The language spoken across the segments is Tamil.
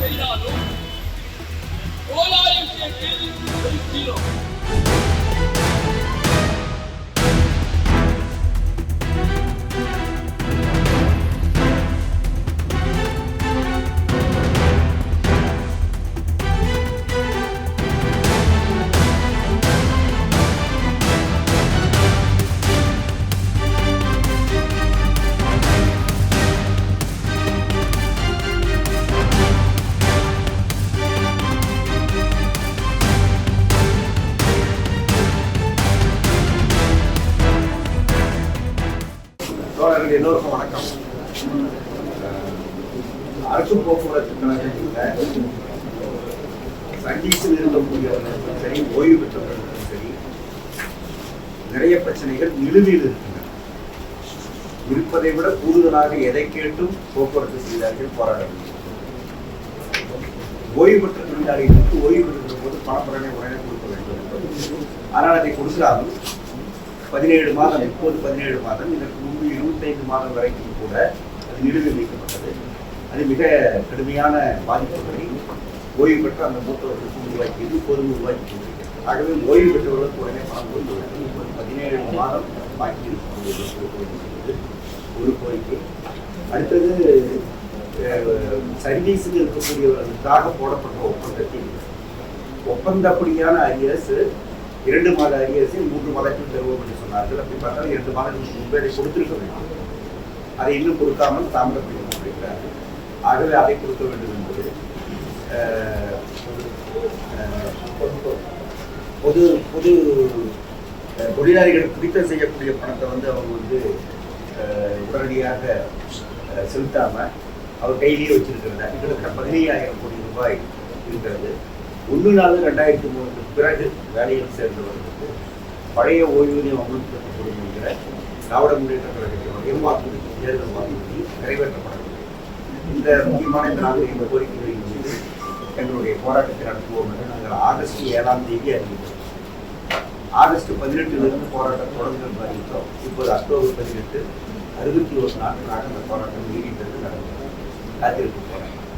జిల్లాలో కోలారెడ్డి జీరో அரசு போக்குவரத்து கழகத்தில் சர்வீஸில் இருக்கக்கூடியவர்களுக்கும் சரி ஓய்வு பெற்றவர்களுக்கும் சரி நிறைய பிரச்சனைகள் நிலுவையில் இருக்கின்றன. இருப்பதை விட கூடுதலாக எதை கேட்டும் போக்குவரத்து செய்தார்கள் போராட ஓய்வு பெற்ற தொழிலாளிகளுக்கு ஓய்வு பெறுகிற போது பணப்படனை உடனே கொடுக்க வேண்டும். ஆனால் அதை கொடுக்காமல் பதினேழு மாதம் இப்போது பதினேழு மாதம் இதற்கு முன்பு இருபத்தைந்து மாதம் வரைக்கும் கூட அது நிலுவை வைக்கப்பட்டது. அது மிக கடுமையான பாதிப்புகளை ஓய்வு பெற்ற அந்த மூத்தவர்களுக்கு உருவாக்கியது இப்போதும் உருவாக்கி கொண்டிருக்கிறது ஆகவே ஓய்வு பெற்றவர்களுக்கு உடனே பணம் கொடுக்க இப்போது பதினேழு மாதம் பாக்கி ஒரு கோரிக்கை அடுத்தது சர்வீஸுக்கு இருக்கக்கூடியவர்களுக்காக போடப்பட்ட ஒப்பந்தத்தில். ஒப்பந்தப்படியான அரியர்ஸ் இரண்டு மாத அரியர்ஸை மூன்று மாதத்தில் தருவோம் என்று சொன்னார்கள். அப்படி பார்த்தால் இரண்டு மாதங்களுக்கு முன்பே அதை கொடுத்திருக்க வேண்டும். அதை இன்னும் கொடுக்காமல் தாமதப்படுத்திக் ஆகவே அதை கொடுக்க வேண்டும் என்பது பொது பொது தொழிலாளிகள் பிடித்தம் செய்யக்கூடிய பணத்தை வந்து அவங்க வந்து உடனடியாக செலுத்தாமல் செலுத்தாம அவர் கையிலேயே வச்சிருக்கிறதா? கிட்டத்தட்ட பதினையாயிரம் கோடி ரூபாய் இருக்கிறது. ஒன்று நாலு ரெண்டாயிரத்தி மூணுக்கு பிறகு வேலையில் சேர்ந்தவர்களுக்கு பழைய ஓய்வூதியம் அமல்படுத்தக்கூடிய திராவிட முன்னேற்ற கழகத்தினுடைய வாக்குறுதி தேர்தல் வாக்குறுதி நிறைவேற்றப்படவில்லை இந்த முக்கியமான இந்த நாங்கள் இந்த கோரிக்கைகளின் மீது எங்களுடைய போராட்டத்தை நடத்துவோம் என்று நாங்கள் ஆகஸ்ட் ஏழாம் தேதி அறிவித்தோம். ஆகஸ்ட் பதினெட்டிலிருந்து போராட்டம் தொடங்கும் அறிவித்தோம் இப்போது அக்டோபர் பதினெட்டு அறுபத்தி ஒரு நாட்களாக அந்த போராட்டம் நீடித்தது நடந்தது. காத்திருப்பு போராட்டம்.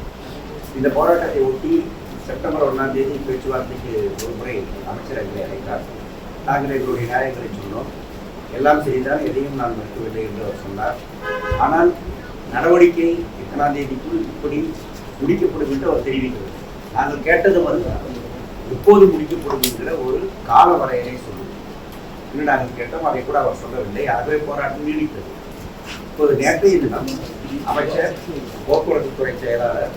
இந்த போராட்டத்தை ஒட்டி செப்டம்பர் ஒன்றாம் தேதி பேச்சுவார்த்தைக்கு ஒரு முறை அமைச்சர் எங்களை அழைத்தார். நாங்கள் எங்களுடைய நியாயங்களை சொன்னோம். எல்லாம் செய்தால் எதையும் நான் மறுக்கவில்லை என்று அவர் சொன்னார். ஆனால் நடவடிக்கை எத்தனாம் தேதிக்குள் இப்படி முடிக்கப்படும் என்று அவர் தெரிவிக்கிறது நாங்கள் கேட்டது வந்து எப்போது முடிக்கப்படும் என்கிற ஒரு கால வரையறை சொல்லுது. இன்னும் நாங்கள் கேட்டோம் அதை கூட அவர் சொல்லவில்லை. அதுவே போராட்டம் நீடித்தது. இப்போது நேற்றைய தினம் அமைச்சர் போக்குவரத்து துறை செயலாளர்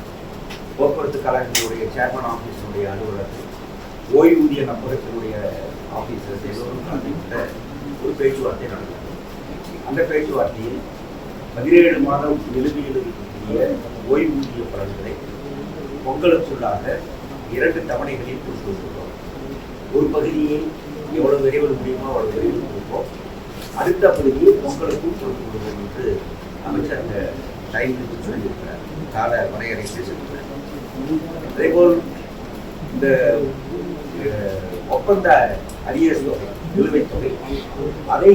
போக்குவரத்து கழகத்தினுடைய சேர்மன் ஆஃபீஸினுடைய அலுவலர் ஓய்வூதிய நம்பகத்தினுடைய ஆஃபீஸர்ஸ் எல்லோரும் கலந்துகிட்ட ஒரு பேச்சுவார்த்தை நடந்தது. அந்த பேச்சுவார்த்தையில் பதினேழு மாதம் நிலுவையில் இருக்கக்கூடிய ஓய்வூதிய பலன்களை பொங்கலுக்குள்ளாக இரண்டு தவணைகளில் கொடுத்து வருகிறோம் ஒரு பகுதியை எவ்வளவு விரைவில் முடியுமோ அவ்வளவு விரைவில் கொடுப்போம். அடுத்த பகுதியை பொங்கலுக்கும் கொடுத்து விடுவோம் என்று அமைச்சர் அந்த டைம் சொல்லியிருக்கிறார். கால வரையறை சொல்லியிருக்கிறார் அதேபோல் இந்த ஒப்பந்த அரியர் தொகை நிலுவைத் தொகை அதை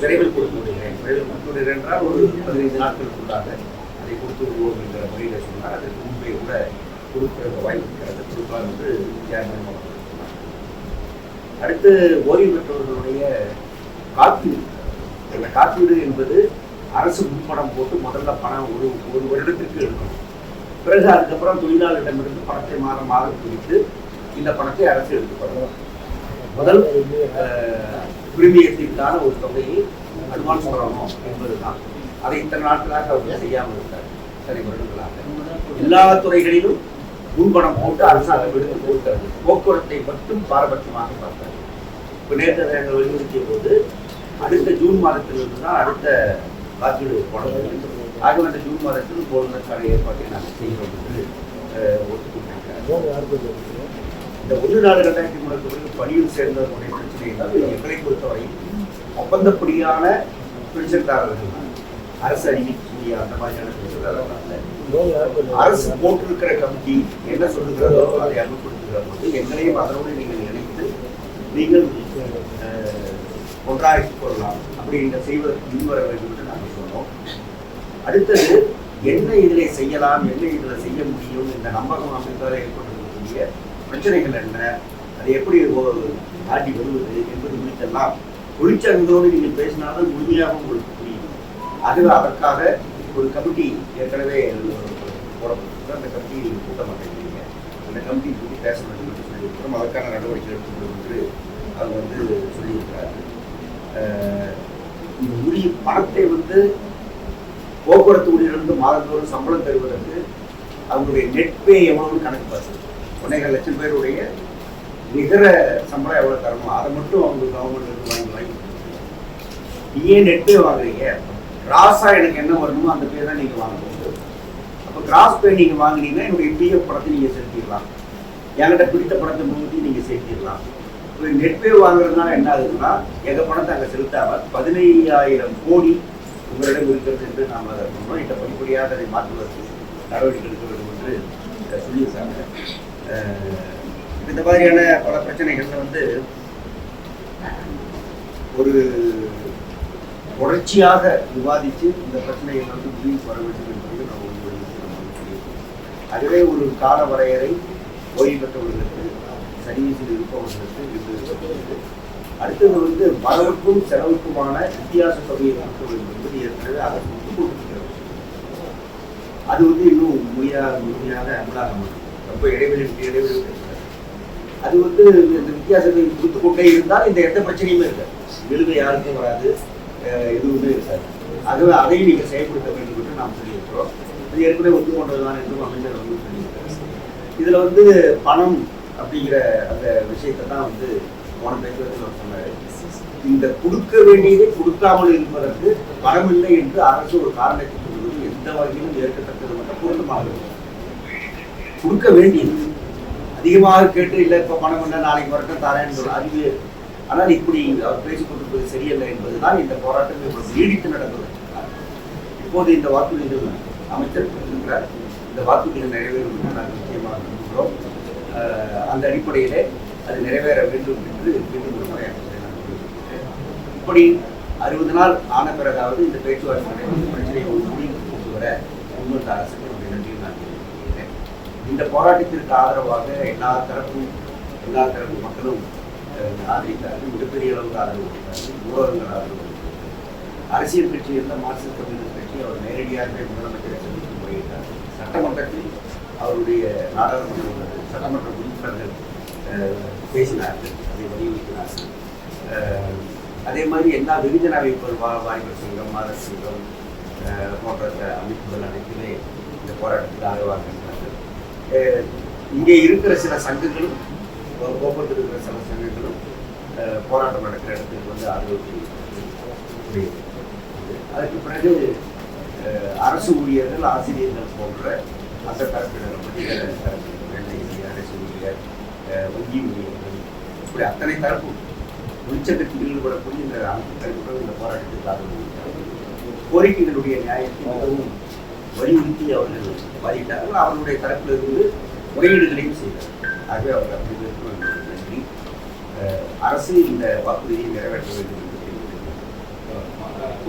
விரைவில் கொடுத்து விடுகிறேன் விரைவில் கொடுத்து விடுகிறேன் என்றால் ஒரு பதினைந்து நாட்களுக்குள்ளாக பணத்தை கொடுத்து விடுவோம் என்ற முறையில் சொன்னார் அதற்கு முன்பே கூட கொடுக்கிற வாய்ப்பு இருக்கிறது கொடுக்கலாம் வந்து சேர்மன் அடுத்து ஓய்வு பெற்றவர்களுடைய காப்பீடு. இந்த காப்பீடு என்பது அரசு முன்பணம் போட்டு முதல்ல பணம் ஒரு ஒரு வருடத்திற்கு எடுக்கணும். பிறகு அதுக்கப்புறம் தொழிலாளரிடமிருந்து பணத்தை மாதம் மாதம் குறித்து இந்த பணத்தை அரசு எடுத்துக்கொள்ளணும். முதல் அஹ், ஒரு தொகையை அட்வான்ஸ் பண்ணணும் என்பதுதான். அதை இத்தனை நாட்களாக அவர் செய்யாமல் இருந்தார்? சரி வருடங்களாக. எல்லா துறைகளிலும் முன்பணம் போட்டு அரசாங்கம் எடுத்து கொடுக்கிறது போக்குவரத்தை மட்டும் பாரபட்சமாக பார்த்தார். இப்போ நேற்று நாங்கள் வலியுறுத்திய போது அடுத்த ஜூன் மாதத்திலிருந்து தான் அடுத்த காப்பீடு போடணும் ஆகவே அந்த ஜூன் மாதத்தில் போடுவதற்கான ஏற்பாட்டை நாங்கள் செய்கிறோம் என்று அஹ், ஒத்துக்கொண்டிருக்கிறார் இந்த ஒன்று நாலு ரெண்டாயிரத்தி மூணுக்கு பிறகு பணியில் சேர்ந்தவர்களுடைய பிரச்சனை என்றால் எங்களை பொறுத்தவரை ஒப்பந்தப்படியான பென்ஷன்தாரர்கள். அரசு அறிவிக்கக்கூடிய அந்த மாதிரியான அல்ல. அரசு போட்டிருக்கிற கமிட்டி என்ன சொல்லுகிறதோ அதை அனுப்படுத்துகிற போது எங்களையும் அதனோடு நீங்கள் இணைத்து நீங்கள் அஹ், ஒன்றாக்கிக் கொள்ளலாம். அப்படி நீங்கள் செய்வதற்கு முன்வர வேண்டும் என்று நாங்கள் சொன்னோம். அடுத்தது என்ன இதிலே செய்யலாம் என்ன இதில் செய்ய முடியும் இந்த நம்பகம் அமைப்பதால் ஏற்பட்டிருக்கக்கூடிய பிரச்சனைகள் என்ன அதை எப்படி தாண்டி வருவது என்பது குறித்தெல்லாம் தொழிற்சங்கங்களோடு நீங்கள் பேசினாலும் முழுமையாக உங்களுக்கு அது அதற்காக ஒரு கமிட்டி ஏற்கனவே போடப்பட்டிருக்கு. அந்த கமிட்டி நீங்கள் கூட்ட மாட்டேங்கிறீங்க அந்த கமிட்டி பற்றி பேச வேண்டும் என்று சொல்லியிருக்கிறோம். அதற்கான நடவடிக்கை எடுக்கப்படும் என்று அவர் வந்து சொல்லியிருக்கிறார். இந்த உரிய பணத்தை வந்து போக்குவரத்து ஊழியர்களுக்கு மாதந்தோறும் சம்பளம் தருவதற்கு அவங்களுடைய நெட் பே எவ்வளவுன்னு கணக்கு பார்த்து ஒன்னேகால் லட்சம் பேருடைய நிகர சம்பளம் எவ்வளோ தரணும் அதை மட்டும் அவங்க கவர்மெண்ட் வாங்கி வாங்கி நீ ஏன் நெட் பே வாங்குறீங்க? கிராஸாக எனக்கு என்ன வரணுமோ அந்த பேர் தான் நீங்கள் வாங்கணும். அப்போ கிராஸ் பேர் நீங்கள் வாங்குனீங்கன்னா என்னுடைய பிஎஃப் படத்தை நீங்கள் செலுத்திடலாம். என்கிட்ட பிடித்த படத்தை முழுவதையும் நீங்கள் செலுத்திடலாம் இப்போ நெட் பே வாங்குறதுனால என்ன ஆகுதுன்னா எங்கள் பணத்தை அங்கே செலுத்தாமல் பதினையாயிரம் கோடி உங்களிடம் இருக்கிறது என்று நாம் அதை சொன்னோம். இந்த படிப்படியாக அதை மாற்றுவதற்கு நடவடிக்கை எடுக்க வேண்டும் என்று சொல்லியிருக்காங்க. இந்த மாதிரியான பல பிரச்சனைகளில் வந்து ஒரு தொடர்ச்சியாக விவாதித்து இந்த பிரச்சனையை வந்து முடிவுக்கு வர வேண்டும் என்பது நான் நம்ம அதுவே ஒரு கால வரையறை ஓய்வு பெற்றவர்களுக்கு சர்வீஸில் இருப்பவர்களுக்கு இது அடுத்தது வந்து வரவுக்கும் செலவுக்குமான வித்தியாச தொகையை கொடுக்க வேண்டும் என்பது ஏற்கனவே அரசு ஒப்புக் கொடுத்திருக்கிறது. அது வந்து இன்னும் முறையாக முழுமையாக அமலாக ரொம்ப இடைவெளி இடைவெளி அது வந்து இந்த வித்தியாசத்தை கொடுத்து கொண்டே இருந்தால் இந்த எந்த பிரச்சனையுமே இருக்காது விழுது யாருக்கும் வராது. இது வந்து சார். ஆகவே அதையும் நீங்கள் செயல்படுத்த வேண்டும் என்று நாம் சொல்லியிருக்கிறோம். இது ஏற்கனவே ஒத்துக்கொண்டதுதான் என்றும் அமைச்சர் வந்து சொல்லியிருக்கிறார் இதில் வந்து பணம் அப்படிங்கிற அந்த விஷயத்தை தான் வந்து போன பேசுவதில் சொன்னார். இந்த கொடுக்க வேண்டியதை கொடுக்காமல் இருப்பதற்கு பணம் இல்லை என்று அரசு ஒரு காரணத்தை சொல்வது எந்த வகையிலும் ஏற்கத்தக்கது மட்டும் பொருத்தமாக கொடுக்க வேண்டியது. அதிகமாக கேட்டு இல்லை இப்போ பணம் இல்லை நாளைக்கு வரட்டும் தரேன்னு சொல்ல அது ஆனால் இப்படி அவர் பேசிக் கொண்டிருப்பது சரியல்ல என்பதுதான் இந்த போராட்டம் இவ்வளவு நீடித்து நடந்தது. இப்போது இந்த வாக்குறுதிகள் அமைச்சர் இருக்கின்றார் இந்த வாக்குறுதிகள் நிறைவேறும் என்று நாங்கள் நிச்சயமாக நம்புகிறோம் அந்த அடிப்படையிலே அது நிறைவேற வேண்டும் என்று மீண்டும் ஒரு முறை இப்படி அறுபது நாள் ஆன பிறகாவது இந்த பேச்சுவார்த்தை நடைபெற்று பிரச்சனையை ஒரு முடிவுக்கு கொண்டு வர முன்வந்த அரசுக்கு என்னுடைய நன்றியை நான் தெரிவிக்கிறேன் இந்த போராட்டத்திற்கு ஆதரவாக எல்லா தரப்பும் எல்லா தரப்பு மக்களும் ஆதரித்தார்கள் மிகப்பெரிய அளவுக்கு ஆதரவு கொடுத்தார்கள் ஊடகங்கள் ஆதரவு கொடுத்தார்கள். அரசியல் கட்சி இருந்த மார்க்சிஸ்ட் கம்யூனிஸ்ட் கட்சி அவர் நேரடியாகவே முதலமைச்சரை சந்தித்து முறையிட்டார் சட்டமன்றத்தில் அவருடைய நாடாளுமன்றம் உறுப்பினர், சட்டமன்ற உறுப்பினர்கள் பேசினார்கள். அதை வலியுறுத்தினார்கள். அதே மாதிரி எல்லா வெகுஜன அமைப்புகள் வா வாலிபர் சங்கம் மாதர் சங்கம் போன்ற அமைப்புகள் அனைத்துமே இந்த போராட்டத்தில் ஆதரவாக இருக்கிறார்கள் இங்கே இருக்கிற சில சங்கங்களும் கோபத்தில் இருக்கிற சில சங்கங்களும் போராட்டம் நடக்கிற இடத்துக்கு வந்து ஆதரவு அதுக்கு பிறகு அரசு ஊழியர்கள் ஆசிரியர்கள் போன்ற அந்த தரப்பினர் வணிக தரப்பினர் அரசு ஊழியர் வங்கி ஊழியர்கள் இப்படி அத்தனை தரப்பு தொழிற்சங்கத்தில் ஈடுபடக்கூடிய இந்த அனைத்து தரப்பினரும் இந்த போராட்டத்துக்கு ஆதரவு கோரிக்கைகளுடைய நியாயத்தை மிகவும் வலியுறுத்தி அவர்கள் வாதிட்டார்கள் அவர்களுடைய தரப்பிலிருந்து முறையீடுகளையும் செய்தார் ஆகவே அவர் அப்படி இருக்கும் என்பது நன்றி அஹ், அரசு இந்த வாக்குறுதியை நிறைவேற்ற வேண்டும்.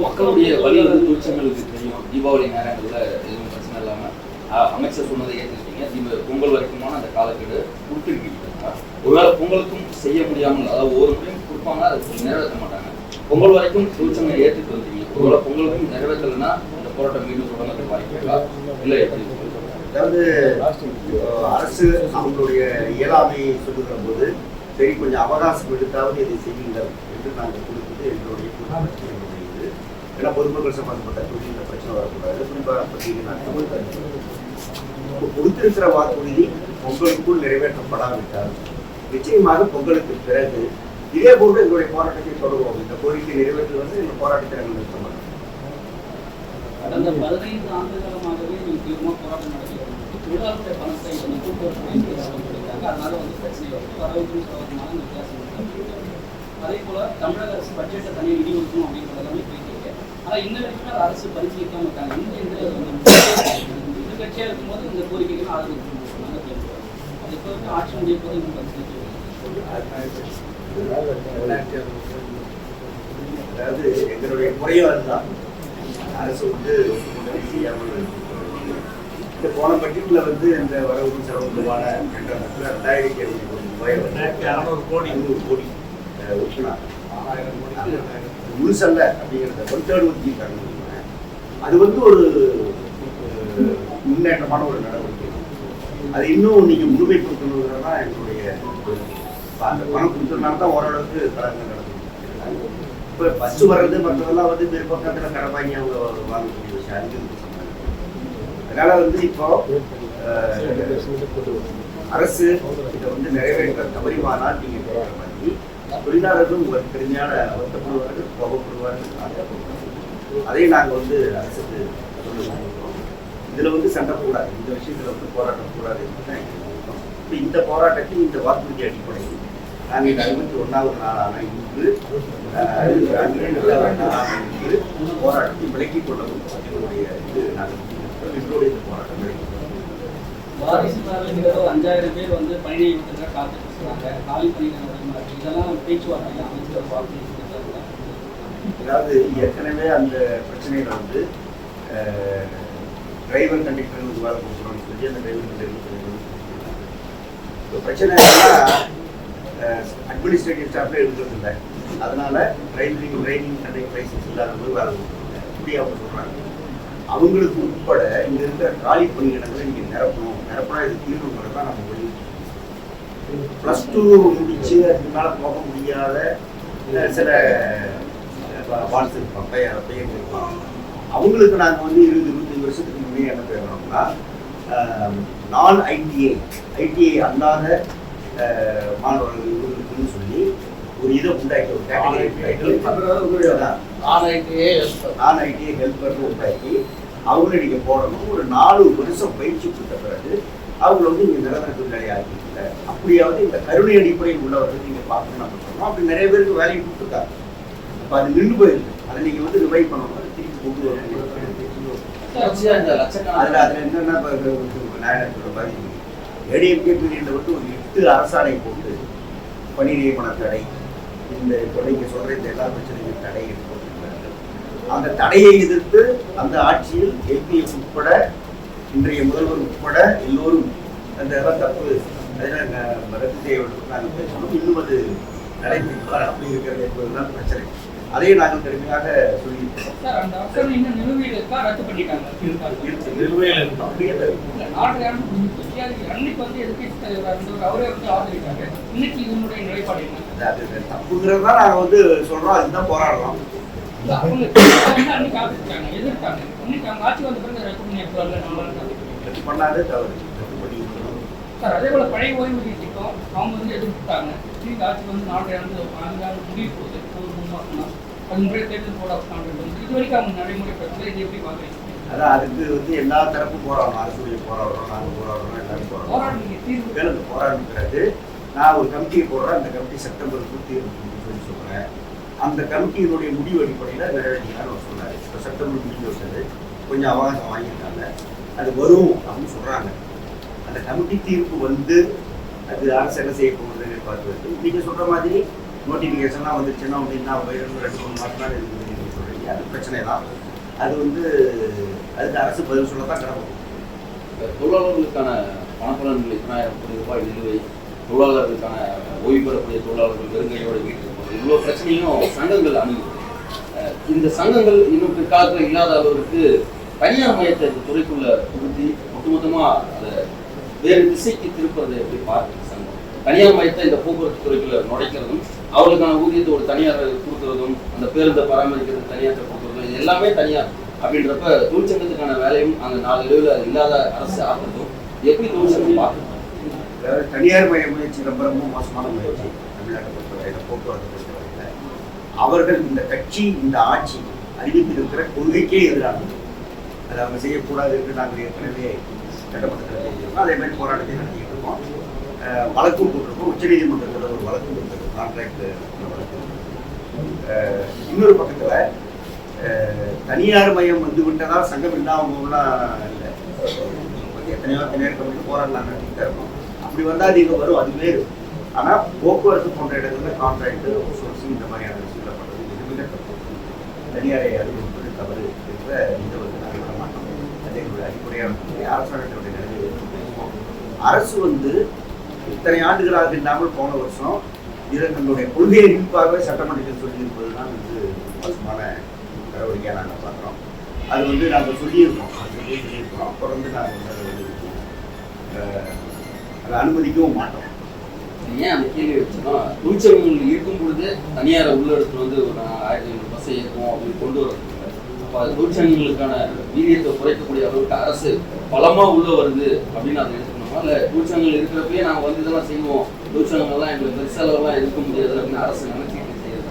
மக்களுடைய வழி வந்து தொழிற்சங்களுக்கு தெரியும். தீபாவளி நேரங்கள்ல எதுவும் பிரச்சனை இல்லாம அஹ், அமைச்சர் சொன்னதை ஏற்றுக்கிட்டீங்க தீப பொங்கல் வரைக்குமான அந்த காலக்கெடு கொடுத்துருக்கீங்க ஒருவேளை பொங்கலுக்கும் செய்ய முடியாமல் அதாவது ஒரு முறையும் கொடுப்பாங்க அதை நிறைவேற்ற மாட்டாங்க. பொங்கல் வரைக்கும் தொழிற்சங்கம் ஏற்றுட்டு வந்தீங்க ஒருவேளை பொங்கலுக்கும் நிறைவேற்றலைன்னா இந்த போராட்டம் மீண்டும் தொடர்ந்து வாய்ப்பு இருக்கா? இல்லை எப்படி? அதாவது அரசு அவங்களுடைய இயலாமையை சொல்லுகிற போது சரி கொஞ்சம் அவகாசம் எடுத்தாவது இதை செய்யுங்கள் என்று நாங்கள் கொடுத்தது எங்களுடைய குடும்பத்தில் எங்களுடைய இது ஏன்னா பொதுமக்கள் சம்பந்தப்பட்ட தொழில் இந்த பிரச்சனை வரக்கூடாது. குறிப்பாக பார்த்தீங்கன்னா தமிழ் கல்வி. இப்போ கொடுத்திருக்கிற வாக்குறுதி பொங்கலுக்குள் நிறைவேற்றப்படாவிட்டால் நிச்சயமாக பொங்கலுக்கு பிறகு இதே போன்று எங்களுடைய போராட்டத்தை தொடர்வோம். இந்த கோரிக்கை நிறைவேற்றுவது எங்கள் போராட்டத்தை நாங்கள் நிறுத்த மாட்டோம் கடந்த பதினைந்து ஆண்டு காலமாகவே நீங்கள் தீவிரமாக போராட்டம் நடத்தி தொழிலாளருடைய பணத்தை வந்து இருக்கு அதனால வந்து பிரச்சனை வரும் வரவுக்கும் செலவுக்குமான வித்தியாசம் இருக்கு. அதே போல தமிழக அரசு பட்ஜெட்டை தனியாக நிதி ஒதுக்கணும் அப்படின்றதெல்லாமே போயிட்டு இருக்கு ஆனால் இன்ன வரைக்கும் அதை அரசு பரிசீலிக்காம இருக்காங்க இந்த இந்த இந்த கட்சியாக இருக்கும்போது இந்த கோரிக்கைகள் ஆதரவு கொடுக்கணும் அது இப்போ வரைக்கும் ஆட்சி முடிய போது இன்னும் பரிசீலிக்க அதாவது எங்களுடைய குறையும் அதுதான் அரசு வந்து ஒப்புக்கொண்டதை செய்யாமல் இருக்கிறது. இந்த போன பட்ஜெட்ல வந்து இந்த வரவு செலவுமான என்ற இடத்துல ரெண்டாயிரத்தி கோடி ரூபாய் ரெண்டாயிரத்தி அறுநூறு கோடி. ஐநூறு கோடி ஒதுக்கினாங்க ஆறாயிரம் கோடிக்கு முழுசல்ல அப்படிங்கிறத ஒருத்தேடு ஒதுக்கிட்டாங்க அது வந்து ஒரு முன்னேற்றமான ஒரு நடவடிக்கை. அது இன்னும் நீங்க முழுமைப்படுத்தணுங்கிறது என்னுடைய அந்த பணம் கொடுத்ததுனால தான் ஓரளவுக்கு கலந்து நடக்குது இப்போ ஃபர்ஸ்ட் வர்றது மற்றதெல்லாம் வந்து பிற்பக்கத்தில் கடை வாங்கி அவங்க வாங்கக்கூடிய விஷயம் அது இருக்கு. அதனால வந்து இப்போ அரசு இதை வந்து நிறைவேற்ற தவறிவானால் நீங்க கேட்குற மாதிரி தொழிலாளர்களும் உங்களுக்கு பெருமையான வருத்தப்படுவார்கள் கோபப்படுவார்கள் அதை நாங்கள் வந்து அரசுக்கு சொல்லுவோம் இதுல வந்து சண்டை கூடாது இந்த விஷயத்துல வந்து போராட்டம் கூடாது தான் எங்களுக்கு இந்த போராட்டத்தில் இந்த வாக்குறுதி அடிப்படையில் நாங்கள் இந்த ஐம்பத்தி ஒன்றாவது நாளான இன்று அஹ், ஐம்பத்தி ரெண்டாவது நாளான இன்று போராட்டத்தை விலக்கிக் கொள்ளவும் எங்களுடைய இது நாங்கள் எங்களுடைய இந்த போராட்டம் விலக்கிக் அஞ்சாயிரம் பேர் வந்து பயணி விட்டு காத்துட்டு இருக்காங்க. காலி பணிகள் அதிகமாக இருக்கு இதெல்லாம் பேச்சுவார்த்தை அமைச்சர் வாக்கு அதாவது ஏற்கனவே அந்த பிரச்சனையில வந்து டிரைவர் கண்டக்டர் வேலை கொடுக்குறோம்னு சொல்லி அந்த டிரைவர் கண்டக்டர் இப்போ பிரச்சனை அட்மினிஸ்ட்ரேட்டிவ் ஸ்டாஃப்ல எடுக்கிறது இல்லை. அதனால டிரைவிங் டிரைவிங் கண்டக்டர் லைசன்ஸ் இல்லாதவங்க வேலை கொடுக்குறாங்க இப்படி அவங்க சொல்றாங்க. அவங்களுக்கு உட்பட இங்க இருக்கிற காலி பணியிடங்களை நீங்க நிரப்பணும். நிரப்பினா இது தீர்வுங்கிறது நம்ம முடிவு ப்ளஸ் டூ முடிச்சு அதுக்கு மேலே போக முடியாத சில வாழ்த்து இருப்பாங்க பையன் இருப்பாங்க. அவங்களுக்கு நாங்கள் வந்து இருபது இருபத்தஞ்சு வருஷத்துக்கு முன்னே என்ன பேசுகிறோம்னா நான் ஐடிஐ ஐடிஐ அல்லாத மாணவர்கள் இவங்களுக்குன்னு சொல்லி ஒரு இதை உண்டாக்கி ஒரு கேட்டகரி நான் ஐடிஐ ஹெல்ப்பர்னு உண்டாக்கி அவங்கள நீங்கள் போடணும் ஒரு நாலு வருஷம் பயிற்சி கொடுத்த பிறகு அவங்கள வந்து நீங்கள் நிரந்தர தொழிலாளி ஆக்கிக்கல அப்படியாவது இந்த கருணை அடிப்படையில் உள்ளவர்கள் நீங்கள் பார்க்கணும் நம்ம சொன்னோம் அப்படி நிறைய பேருக்கு வேலையை கொடுத்துருக்காங்க. இப்போ அது நின்று போயிருக்கு. அதை நீங்கள் வந்து ரிவைவ் பண்ணணும். அதை திருப்பி கொண்டு வரணும். அதில் அதில் என்னென்ன பாதிப்பு ஏடிஎம்கே பீரியடில் வந்து ஒரு எட்டு அரசாணை போட்டு பணி நியமன தடை இந்த இப்போ நீங்கள் சொல்கிற இந்த எல்லா பிரச்சனையும் தடை போட்டிருக்கிறார்கள் அந்த தடையை எதிர்த்து அந்த ஆட்சியில் எல்பிஎஃப் உட்பட இன்றைய முதல்வர் உட்பட எல்லோரும் அந்த இதெல்லாம் தப்பு அதெல்லாம் ரத்து செய்ய வேண்டும் நாங்கள் பேசணும் இன்னும் அது நடைபெற்றார் அப்படி இருக்கிறது என்பதுதான் பிரச்சனை. அதையும் நாங்கள் கடுமையாக சொல்லியிருக்கோம். அது தப்புங்கிறது தான் நாங்கள் வந்து சொல்கிறோம் அதுதான் போராடுறோம். பண்ணாதே தவறு. சார் அதே போல பழைய ஓய்வூதிய திட்டம் அவங்க வந்து எதிர்த்தாங்க இன்னைக்கு ஆட்சி வந்து நாலரை ஆண்டு நான்கு ஆண்டு முடிய போகுது ஒரு மூணு மாசம் தான் அது முறைய தேர்தல் போட வந்து இது வரைக்கும் அவங்க நடைமுறைப்படுத்தல இது எப்படி பார்க்குறீங்க அதான் அதுக்கு வந்து எல்லா தரப்பும் போராடணும். அரசுடைய போராடுறோம் நாங்கள் போராடுறோம் எல்லாரும் போராடுறோம் பிறகு நான் ஒரு கமிட்டியை போடுறேன். அந்த கமிட்டி செப்டம்பருக்கு தீர்வு சொல்லி சொல்கிறேன் அந்த கமிட்டியினுடைய முடிவு அடிப்படையில் நிறைவேற்றினார் அவர் சொன்னார். இப்போ செப்டம்பர் முடிஞ்சு வச்சது கொஞ்சம் அவகாசம் வாங்கியிருக்காங்க. அது வரும் அப்படின்னு சொல்கிறாங்க அந்த கமிட்டி தீர்ப்பு வந்து அது அரசு என்ன செய்ய போகுதுன்னு எதிர்பார்த்து நீங்கள் சொல்கிற மாதிரி நோட்டிஃபிகேஷன்லாம் வந்துருச்சுன்னா வந்து என்ன ரெண்டு மூணு மாதம் தான் இருக்குது சொல்கிறீங்க அது பிரச்சனை தான். அது வந்து அதுக்கு அரசு பதில் சொல்ல தான் கிடக்கும் தொழிலாளர்களுக்கான பணப்பலன்கள் எத்தனாயிரம் கோடி ரூபாய் நிலுவை தொழிலாளர்களுக்கான ஓய்வு பெறக்கூடிய தொழிலாளர்கள் வெறுங்கையோட வீட்டு இவ்வளோ பிரச்சனையும் சங்கங்கள் அணுகுது. இந்த சங்கங்கள் இன்னும் பிற்காலத்தில் இல்லாத அளவுக்கு தனியார் மையத்தை இந்த துறைக்குள்ள புகுத்தி ஒட்டுமொத்தமாக அதை வேறு திசைக்கு திருப்புறதை எப்படி பார்க்குது சங்கம்? தனியார் மையத்தை இந்த போக்குவரத்து துறைக்குள்ள நுழைக்கிறதும் அவர்களுக்கான ஊதியத்தை ஒரு தனியார் கொடுக்கறதும் அந்த பேருந்தை பராமரிக்கிறது தனியார்ட்ட கொடுக்கறதும் இது எல்லாமே தனியார் அப்படின்றப்ப தொழிற்சங்கத்துக்கான வேலையும் அந்த நாளடைவில் அது இல்லாத அரசு ஆக்குறதும் எப்படி தொழிற்சங்கம் பார்க்கணும் தனியார் மய முயற்சி ரொம்ப ரொம்ப மோசமான முயற்சி தமிழ்நாட்டை பொறுத்தவரையில் போக்குவரத்து பொறுத்தவரையில் அவர்கள் இந்த கட்சி இந்த ஆட்சி அறிவித்திருக்கிற கொள்கைக்கே எதிரானது. அதை அவங்க செய்யக்கூடாது என்று நாங்கள் ஏற்கனவே சட்டமன்றத்தில் பேசியிருக்கோம் அதே மாதிரி போராட்டத்தை நடத்திட்டு இருக்கோம் அஹ் வழக்கும் போட்டிருக்கோம். உச்சநீதிமன்றத்தில் ஒரு வழக்கு இருக்குது கான்ட்ராக்ட் வழக்கு இன்னொரு பக்கத்தில் தனியார் மையம் வந்து விட்டதால் சங்கம் இல்லாமலாம் இல்லை. எத்தனையோ தனியார் கம்பெனி போராடலாம் நடத்திட்டு இருக்கோம். அப்படி வந்தால் நீங்கள் வரும் அதுவே இருக்கும் ஆனால் போக்குவரத்து போன்ற இடங்களில் கான்ட்ராக்ட் சோர்சிங் இந்த மாதிரியான விஷயங்களை பண்ணுறது எதுவுமே தப்பு. தனியாரை அறிவிப்பது தவறு என்ற இதை வந்து நாங்கள் விட மாட்டோம் அதே ஒரு அடிப்படையான அரசாங்கத்தினுடைய நிலையை பேசுவோம். அரசு வந்து இத்தனை ஆண்டுகளாக இல்லாமல் போன வருஷம் இது கொள்கையை கொள்கை சட்டமன்றத்தில் சொல்லியிருப்பது தான் வந்து மோசமான நடவடிக்கையாக நாங்கள் பார்க்குறோம். அது வந்து நாங்கள் சொல்லியிருக்கோம். அது சொல்லி சொல்லியிருக்கோம். தொடர்ந்து நாங்கள் வந்து அதை வந்து அதை அனுமதிக்கவும் மாட்டோம். ஏன் அந்த கேள்வி வச்சுன்னா தொழிற்சங்கங்கள் இருக்கும் பொழுது தனியாரை உள்ளடத்துல வந்து ஒரு ஆயிரத்தி ஐநூறு பஸ்ஸை இயக்கும் அப்படின்னு கொண்டு வரதுக்கு அப்போ அது தொழிற்சங்கங்களுக்கான வீரியத்தை குறைக்கக்கூடிய அளவுக்கு அரசு பலமா உள்ள வருது அப்படின்னு அதை எடுத்துக்கணுமா? இல்லை தொழிற்சங்கங்கள் இருக்கிறப்பயே நாங்கள் வந்து இதெல்லாம் செய்வோம். தொழிற்சங்கங்கள்லாம் எங்களுக்கு பெருசளவுலாம் இருக்க முடியாது அப்படின்னு அரசு நினைச்சிட்டு செய்யறது.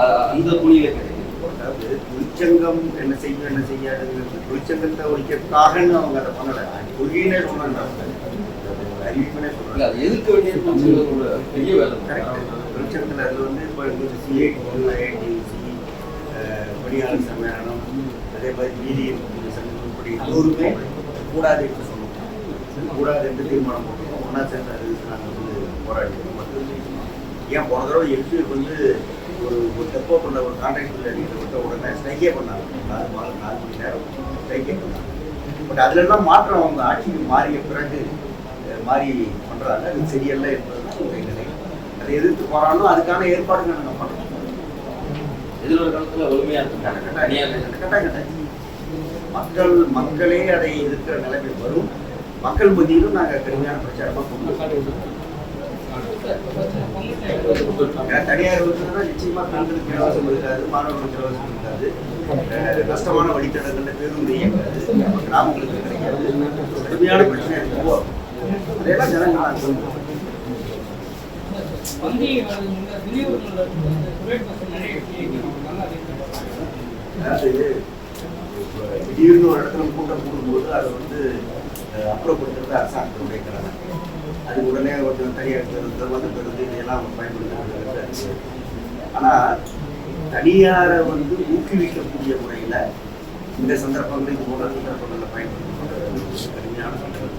அது அந்த துணியில கிடைக்குது அதாவது தொழிற்சங்கம் என்ன செய்யும் என்ன செய்யாதுங்கிறது தொழிற்சங்கத்தை ஒழிக்கிறதுக்காகன்னு அவங்க அதை பண்ணலை. அது கொள்கையினே அறிவிப்பனே சொல்றாங்க அது பெரிய வேலை தொழிற்சங்கத்தில் அது வந்து இப்போ சிஐடி ஐஐடிசி பணியாளர் சம்மேளனம் அதே மாதிரி நீதி சங்கம் இப்படி எல்லோருமே கூடாது என்று சொன்னோம். கூடாது என்று தீர்மானம் போட்டோம். ஒன்றா சேர்ந்து அது நாங்கள் வந்து போராடிக்கிறோம் மற்றது ஏன் போன தடவை எம்பி வந்து ஒரு ஒரு பண்ண ஒரு கான்ட்ராக்ட் பில் விட்ட உடனே ஸ்ட்ரைக்கே பண்ணாங்க. நாலு மாதம் நாலு மணி நேரம் ஸ்ட்ரைக்கே பண்ணாங்க. பட் அதுலெல்லாம் மாற்றம் அவங்க ஆட்சிக்கு மாறிய பிறகு மாறி பண்ணுறாங்க அது சரியல்ல என்பது அதை எதிர்த்து போராடணும் அதுக்கான ஏற்பாடுகள் நாங்கள் பண்ணுறோம் எதிர்வர காலத்துல வலிமையா இருக்கும். மக்கள் மக்களே அதை எதிர்க்கிற நிலைமை வரும். மக்கள் மத்தியிலும் நாங்கள் கடுமையான பிரச்சாரமாக கொண்டு தனியார் நிச்சயமா பெண்களுக்கு இலவசம் இருக்காது மாணவர்களுக்கு இலவசம் இருக்காது. கஷ்டமான வழித்தடங்கள்ல பேருந்து இயங்காது. கிராமங்களுக்கு கிடைக்காது. கடுமையான பிரச்சனை இருக்கும் அதையெல்லாம் ஜனங்கள் திடீர்னு ஒரு இடத்துல கூட்டம் கூடும்போது அதை வந்து அப்புறப்படுத்துறது அரசாங்கத்தினுடைய கடமை அது உடனே கொஞ்சம் தனியார் பேருந்து வந்து பேருந்து இதையெல்லாம் அவங்க பயன்படுத்துறது ஆனால் தனியாரை வந்து ஊக்குவிக்கக்கூடிய முறையில் இந்த சந்தர்ப்பங்கள் இது போன்ற சந்தர்ப்பங்களில் பயன்படுத்தப்படுறது கடுமையான சந்தர்ப்பம்.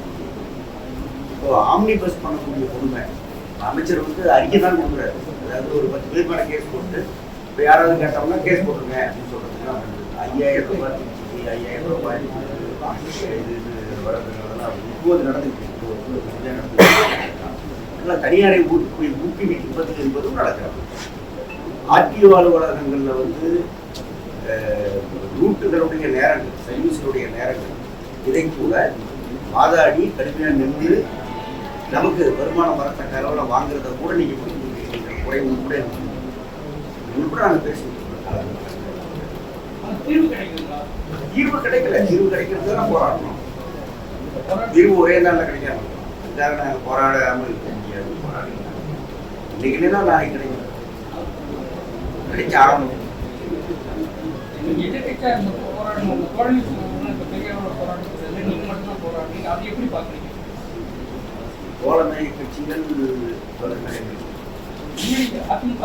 இப்போ ஆம்னி பஸ் பண்ணக்கூடிய கொடுமை அமைச்சர் வந்து அறிக்கை தான் கொடுக்குறாரு. அதாவது ஒரு பத்து பேர் மேலே கேஸ் போட்டு இப்போ யாராவது கேட்டோம்னா கேஸ் போட்டுருங்க அப்படின்னு சொல்றதுலாம் ஐயாயிரம் ரூபாய் திருச்சி ஐயாயிரம் ரூபாய் இது இது வழக்குகளெல்லாம் இப்போது நடந்துட்டு இப்போது நடந்துக்கிட்டு பிரச்சனை நடந்துட்டு இருக்கு. அதனால தனியாரை ஊக்கி ஊக்குவிப்பது என்பதும் நடக்கிறது. ஆர்டிஓ அலுவலகங்களில் வந்து அஹ், ரூட்டுகளுடைய நேரங்கள் சர்வீஸுடைய நேரங்கள் இதை கூட வாதாடி கடுமையாக நின்று நமக்கு வருமானம் வரத்தக்க அளவில் வாங்குறத கூட நீங்கள் முடிவு குறைவு கூட இருக்கு. இது கூட நாங்கள். அந்த தீர்வு கிடைக்கல. தீர்வு கிடைக்கிறது தான் போராடணும். தீர்வு ஒரே நாளில் கிடைக்காம இருக்கும். அதுக்காக நாங்கள் போராடாமல் இருக்க முடியாது. போராடினா இன்னைக்கு இல்லைன்னா நாளைக்கு கிடைக்கும். கிடைக்க இப்போ பெரியவரோட போராட்டம் நீங்கள் மட்டும்தான் போராடுறீங்க. அதை எப்படி பார்க்குறீங்க? தோழமை கட்சிகள் அதிமுக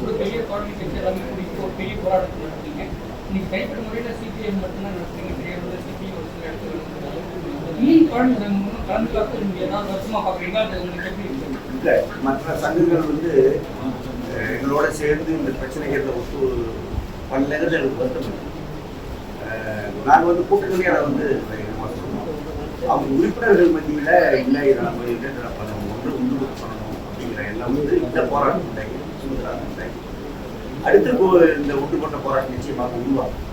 ஒரு பெரிய தோழமை கட்சி எல்லாமே ஒரு பெரிய போராட்டத்தை நடத்துறீங்க இன்னைக்கு கைப்பற்ற முறையில் சிபிஎம் மட்டும்தான் நடத்துறீங்க பெரிய அளவில் சிபிஐ ஒரு சில இடத்துல மீன் தோழமை கலந்து நீங்கள் ஏதாவது வருஷமாக பார்க்குறீங்களா அது உங்களுக்கு எப்படி இல்லை மற்ற சங்கங்கள் வந்து எங்களோட சேர்ந்து இந்த பிரச்சனைகளை ஒத்து பண்ணலங்கிறது எனக்கு வருத்தம் நாங்கள் வந்து கூட்டணி அதை வந்து அவங்க உறுப்பினர்கள் மத்தியில் இல்லை இதை நம்ம என்ன பண்ணணும் ஒன்று ஒன்று பண்ணணும் அப்படிங்கிற எல்லாம் வந்து இந்த போராட்டம் உண்டாகி சுதந்திரம் உண்டாகி. அடுத்து போ- இந்த ஒன்றுபட்ட போராட்டம் நிச்சயமாக உருவாகும்.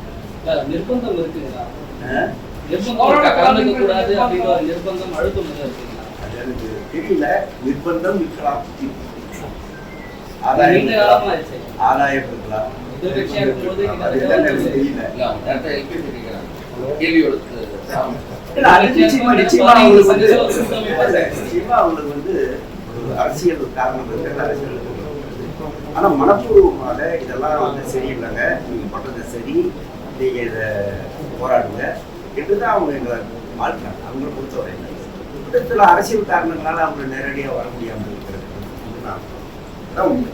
நிர்பந்தம் இருக்குங்களா? நிர்பந்தம் கலந்துக்க கூடாது அப்படின்னு ஒரு நிர்பந்தம் அழுத்தம் எனக்கு தெரியல. நிர்பந்தம் இருக்கலாம். ஆதாயம் ஆதாயம் இருக்கலாம். என்னன்னு தெரியல. கேள்வியோட நிச்சயமா நிச்சயமா அவங்களுக்கு வந்து நிச்சயமா அவங்களுக்கு வந்து ஒரு அரசியல் காரணம் இருக்கிறது அரசியல். ஆனா மனப்பூர்வமாக இதெல்லாம் வந்து சரியில்லைங்க. நீங்க பண்றது சரி. நீங்க இதை போராடுங்க. என்றுதான் அவங்க எங்களை வாழ்க்கிறாங்க அவங்களை பொறுத்தவரை. கூட்டத்தில் அரசியல் காரணங்களால அவங்க நேரடியாக வர முடியாமல் இருக்கிறது. அதான் உண்மை.